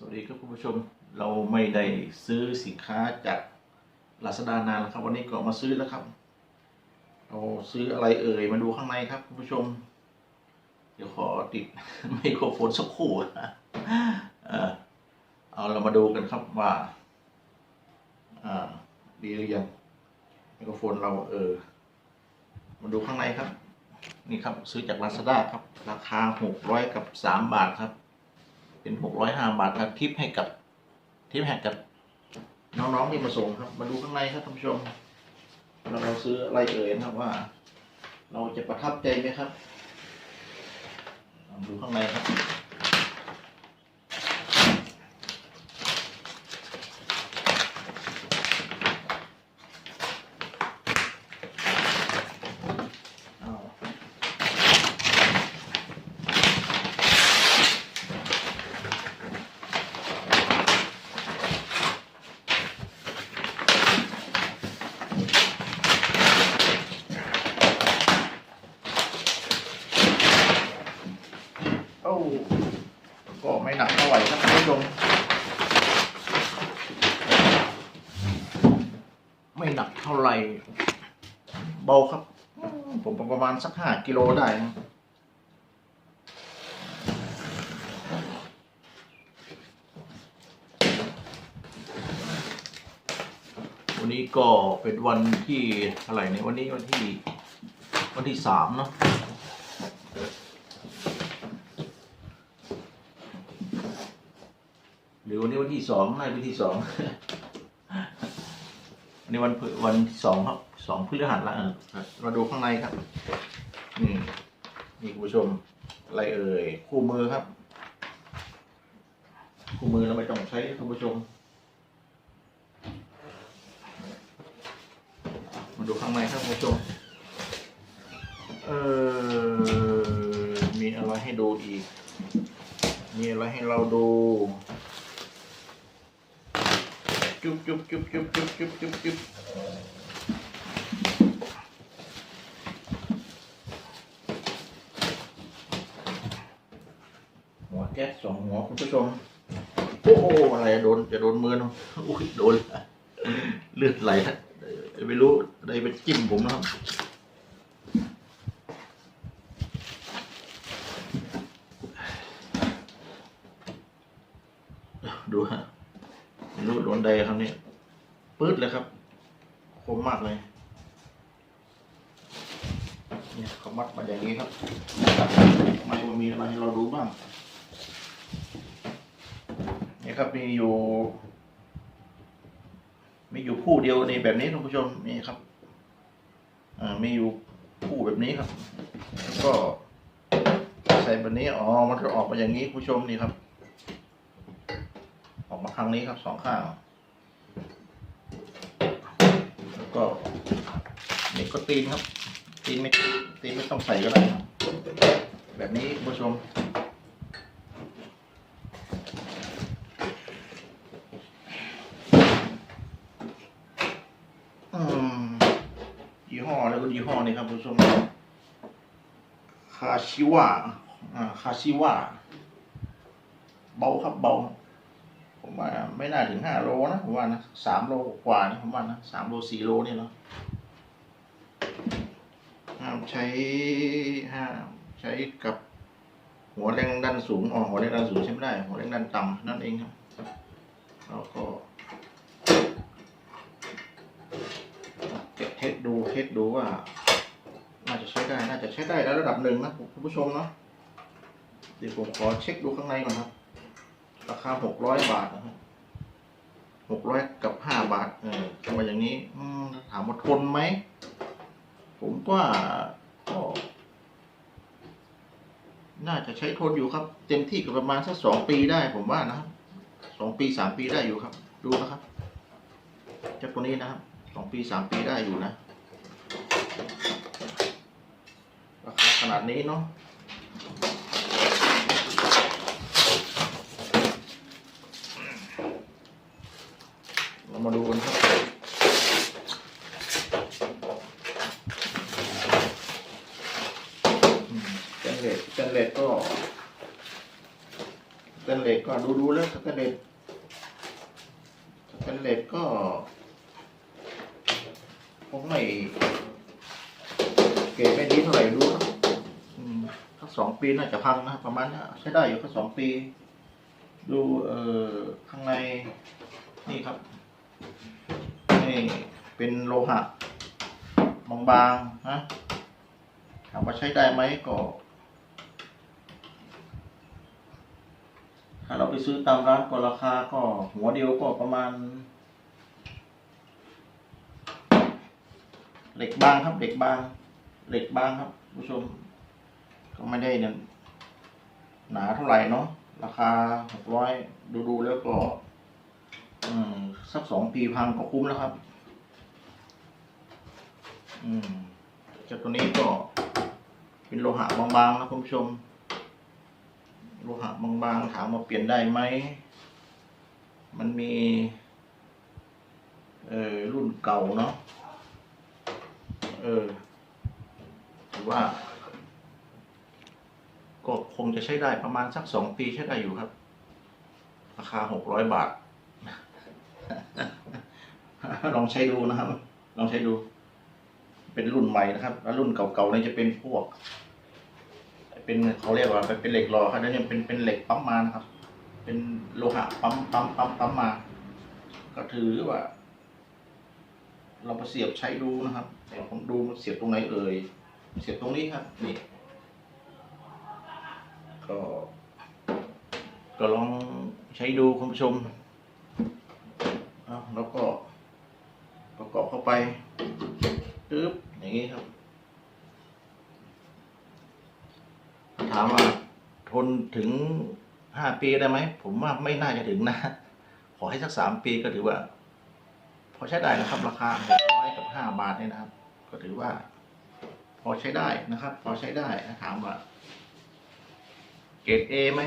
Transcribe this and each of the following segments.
สวัสดีครับคุณผู้ชมเราไม่ได้ซื้อสินค้าจากลาซาดานานแล้วครับ วันนี้ก็มาซื้อแล้วครับ เราซื้ออะไรเอ่ยมาดูข้างในครับคุณผู้ชม เดี๋ยวขอติดไมโครโฟนสักครู่เอาเรามาดูกันครับว่าอ่าดีหรือยังไมโครโฟนเราเออมาดูข้างในครับ นี่ครับซื้อจากลาซาด้าครับ ราคาหกร้อยกับสามบาทครับ เป็นหกร้อยห้าบาทครับทิปให้กับทิปให้กับ น้องๆที่มาส่งครับ มาดูข้างในครับท่านผู้ชมเราเราซื้ออะไรเอ่ยนะครับว่า เราจะประทับใจไหมครับดูข้างในครับ เอาเอ้าก็ไม่หนักเท่าไหร่ครับท่านผู้ชม ไม่ หนักเท่าไหร่ เบาครับ ผมประมาณสักห้ากิโลได้นะวันนี้ก็เป็นวันที่อะไรเนี่ยวันนี้วันที่วันที่สามเนาะหรือวันนี้วันที่สองน่าจะเป็นที่สอง วันนี้วันพฤวันที่สองครับสองพฤหัสละเออรับมาดูข้างในครับ นี่นี่คุณผู้ชมอะไรเอ่ยคู่มือครับ คู่มือเราไม่ต้องใช้คุณผู้ชม มาดูข้างในครับคุณผู้ชมเออมีอะไรให้ดูอีก มีอะไรให้เราดู จุบจุบจุบจุบจุบจุบจุบจุบหัวแก๊สสองหัวคุณผู้ชม โอ้โหอะไรโดนจะโดนมือเนาะอุ้ยโดนเลือดไหลไม่รู้อะไรไปจิ้มผมนะครับดูฮะ นใดครับเนี่ยปื๊ดเลยครับ คมมากเลยเนี่ยเขามัดมาอย่างนี้ครับไม่ว่ามีอะไรให้เราดูบ้างเนี่ยครับมีอยู่ มีอยู่คู่เดียวในแบบนี้ท่านผู้ชมนี่ครับอ่ามีอยู่คู่แบบนี้ครับก็ใส่แบบนี้อ๋อมันจะออกมาอย่างนี้ผู้ชมนี่ครับ ออกมาข้างนี้ครับสองข้าง แล้ว ก็นี่ก็ตีนครับ ตีนไม่ตีนไม่ต้องใส่ก็ได้ครับแบบนี้ผู้ชมอืมยี่ห้อแล้วก็ยี่ห้อนี้ครับผู้ชมคาชิวะอ่าคาชิวะเบาครับเบา ผมว่าไม่น่าถึงห้าโลนะผมว่านะสามโลกว่านี่ผมว่านะสามโลสี่โลนี่เนาะห้ามใช้ห้ามใช้กับหัวแรงดันสูงอ๋อหัวแรงดันสูงใช้ไม่ได้ หัวแรงดันต่ำนั่นเองครับแล้วก็เก็บเทสดูเทสดูว่า น่าจะใช้ได้ น่าจะใช้ได้แล้วระดับหนึ่งนะคุณผู้ชมเนาะเดี๋ยวผมขอเช็คดูข้างในก่อนครับ ราคาหกร้อยบาทนะครับหกร้อยกับห้าบาท เออทำมาอย่างนี้อืถามว่าทนไหม ผมว่าก็น่าจะใช้ทนอยู่ครับ เต็มที่ก็ประมาณสักสองปีได้ผมว่านะครับสองปีสามปีได้อยู่ครับ ดูนะครับเจ้าตัวนี้นะครับสองปีสามปีได้อยู่นะราคาขนาดนี้เนาะ เรามาดูกันครับอืมสแตนเลสสแตนเลส ก็แตนดูดูๆแล้วสแตนเลสสแตนเลสก็คงไม่เกรดไม่ดีเท่าไหร่ดูครับถ้าสองปีน่าจะพังนะประมาณนี้ใช้ได้อยู่ก็สองปี ดูเอ่อข้างในนี่ครับนี่เป็นโลหะบางๆนะถามว่าใช้ได้ไหมก็ ถ้าเราไปซื้อตามร้านก็ราคาก็หัวเดียวก็ประมาณ เหล็กบางครับ เหล็กบาง เหล็กบางครับผู้ชม ก็ไม่ได้เนี่ยหนาเท่าไหร่เนาะราคาหกร้อยดูดูๆแล้วก็อสักสองปีพังก็คุ้มแล้วครับ อืมจากตัวนี้ก็เป็นโลหะบางๆนะคุณผู้ชม โลหะบางๆถามว่าเปลี่ยนได้ไหม มันมี เออรุ่นเก่าเนาะ เออถือว่า ก็คงจะใช้ได้ประมาณสักสองปีใช้ได้อยู่ครับ ราคาหกร้อยบาท ลองใช้ดูนะครับ ลองใช้ดู เป็นรุ่นใหม่นะครับ แล้วรุ่นเก่าๆนี่จะเป็นพวก เป็นเขาเรียกว่าเป็นเหล็กหล่อครับแล้วเนี่ยเป็นเป็นเหล็กปั๊มมานะครับ เป็นโลหะปั๊มปั๊มปั๊มปั๊มมา ก็ถือว่า เรามาเสียบใช้ดูนะครับเดี๋ยวผมดูมันเสียบตรงไหนเอ่ยเสียบตรงนี้ครับนี่ก็ ก็ลองใช้ดูคุณผู้ชมแล้วก็ประกอบเข้าไปบอย่างนี้ครับ ถามว่าทน ถึงห้าปีได้ไหม ผมว่าไม่น่าจะถึงนะ ขอให้สักสามปีก็ถือว่า พอใช้ได้นะครับ ราคาหกร้อยกับห้าบาทเนี่ยนะครับ ก็ถือว่า พอใช้ได้นะครับ พอใช้ได้ถ้าถามว่า เกรดเอไหม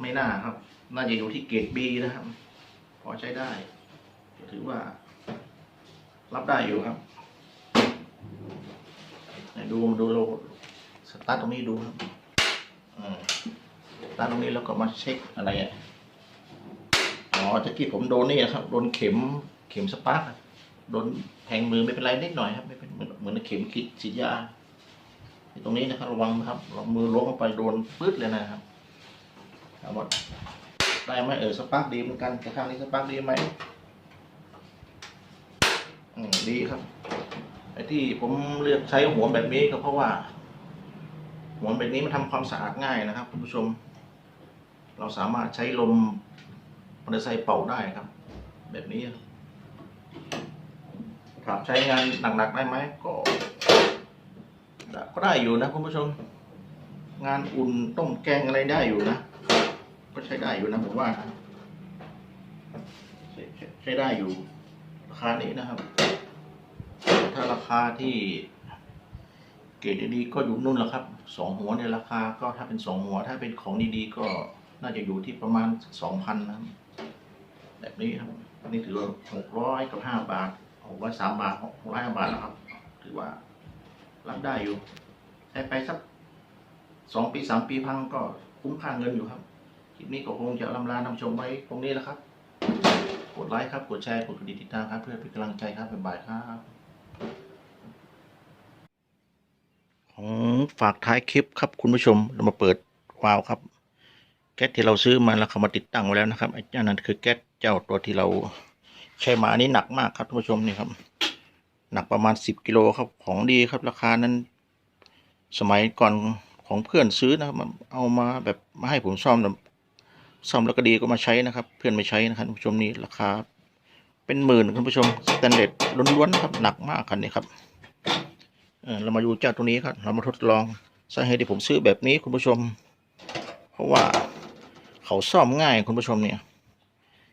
ไม่น่าครับ น่าจะอยู่ที่เกรดบีนะครับ พอใช้ได้ก็ถือว่า รับได้อยู่ครับดูดูโลสตาร์ทตรงนี้ดูครับ อืม ด้าตรงนี้แล้วก็มาเช็คอะไรอะอ๋อตะกี้ผมโดนนี่นะครับ โดนเข็มเข็มสปาร์กโดนแทงมือไม่เป็นไรนิดหน่อยครับ ไม่เป็นเหมือนเหมือนเข็มคิดฉีดยาตรงนี้นะครับระวังนะครับเรามือล้วงเข้าไปโดนปื๊ดเลยนะครับถามว่าได้ไหมเออสปาร์กดีเหมือนกันแต่ข้างนี้สปาร์กดีไหมอืมดีครับไอ้ที่ผมเลือกใช้หัวแบบนี้ก็เพราะว่าหัวแบบนี้มันทำความสะอาดง่ายนะครับคุณผู้ชม เราสามารถใช้ลมมอเตอร์ไซค์เป่าได้ครับ แบบนี้ครับถามใช้งานหนักๆได้ไหมก็ก็ได้อยู่นะคุณผู้ชม งานอุ่นต้มแกงอะไรได้อยู่นะ ก็ใช้ได้อยู่นะผมว่าใช้ได้อยู่ราคานี้นะครับ ถ้าราคาที่เกรดดีๆก็อยู่นู่นแหละครับสองหัวในยราคาก็ถ้าเป็นสองหัว ถ้าเป็นของดีๆก็ น่าจะอยู่ที่ประมาณสองพันนะแบบนี้ครับอันนี้ถือว่าหกร้อยกับห้าบาทหกร้อยสามบาทหกร้อยห้าบาทนะครับ ถือว่ารับได้อยู่ใช้ไปสักสองปีสามปีพังก็คุ้มค่าเงินอยู่ครับคลิปนี้ก็คงจะลำลาท่านชมไว้ตรงนี้แหละครับ กดไลค์ครับ กดแชร์ กดกระดิ่งติดตามครับ เพื่อเป็นกำลังใจครับบ๊ายบายครับของฝากท้ายคลิปครับคุณผู้ชมเรามาเปิดวาล์วครับ แก๊สที่เราซื้อมาแล้วเขามาติดตั้งไว้แล้วนะครับไอ้เจ้านั้นคือแก๊สเจ้าตัวที่เราใช้มาอันนี้หนักมากครับท่านผู้ชมนี่ครับ หนักประมาณสิบกิโลครับของดีครับราคานั้น สมัยก่อนของเพื่อนซื้อนะครับเอามาแบบมาให้ผมซ่อมแต่ซ่อมแล้วก็ดีก็มาใช้นะครับ เพื่อนไม่ใช้นะครับท่านผู้ชมนี่ราคาเป็นหมื่นคุณผู้ชมสแตนเลสล้วนๆครับหนักมากคันนี้ครับเออเรามาดูเจ้าตัวนี้ครับ เรามาทดลองสาเหตุที่ผมซื้อแบบนี้คุณผู้ชม เพราะว่า เขาซ่อมง่ายคุณผู้ชมเนี่ย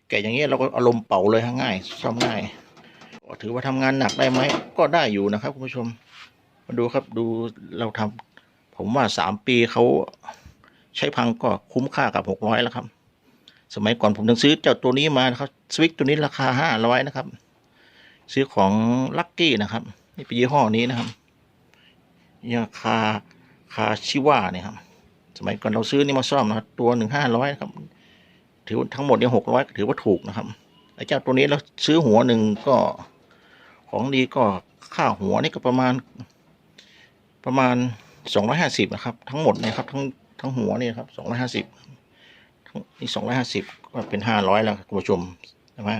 แกะอย่างเงี้ยเราก็อารมณ์เป่าเลยฮะง่ายซ่อมง่ายถือว่าทำงานหนักได้ไหมก็ได้อยู่นะครับ คุณผู้ชม มาดูครับดูเราทำผมว่าสามปีเขาใช้พังก็คุ้มค่ากับหกร้อยแล้วครับ สมัยก่อนผมต้องซื้อเจ้าตัวนี้มานะครับสวิกตัวนี้ราคาห้าร้อยนะครับ ซื้อของลักกี้นะครับ นี่เป็นยี่ห้อนี้นะครับยาคาคาชิว่าเนี่ยครับ สมัยก่อนเราซื้อนี่มาซ่อมนะครับตัวหนึ่งห้าร้อยครับ ถือทั้งหมดเนี่ยหกร้อยถือว่าถูกนะครับไอ้เจ้าตัวนี้เราซื้อหัวหนึ่งก็ของดีก็ค่าหัวนี่ก็ประมาณ ประมาณสองร้อยห้าสิบนะครับ ทั้งหมดเนี่ยครับ ทั้งทั้งหัวเนี่ยครับสองร้อยห้าสิบนี่สองร้อยห้าสิบก็เป็นห้าร้อยแล้วคุณผู้ชมใช่ไหม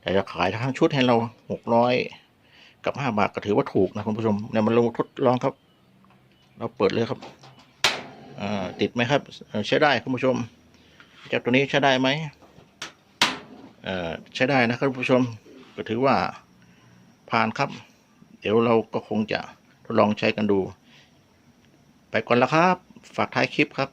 แต่จะขายทั้งชุดให้เราหกร้อยกับห้าบาทก็ถือว่าถูกนะคุณผู้ชมเนี่ยมาลองทดลองครับ เราเปิดเลยครับ ติดไหมครับใช้ได้คุณผู้ชมเจ้าตัวนี้ใช้ได้ไหมใช้ได้นะครับคุณผู้ชมก็ถือว่าผ่านครับ เดี๋ยวเราก็คงจะทดลองใช้กันดู ไปก่อนแล้วครับ ฝากท้ายคลิปครับ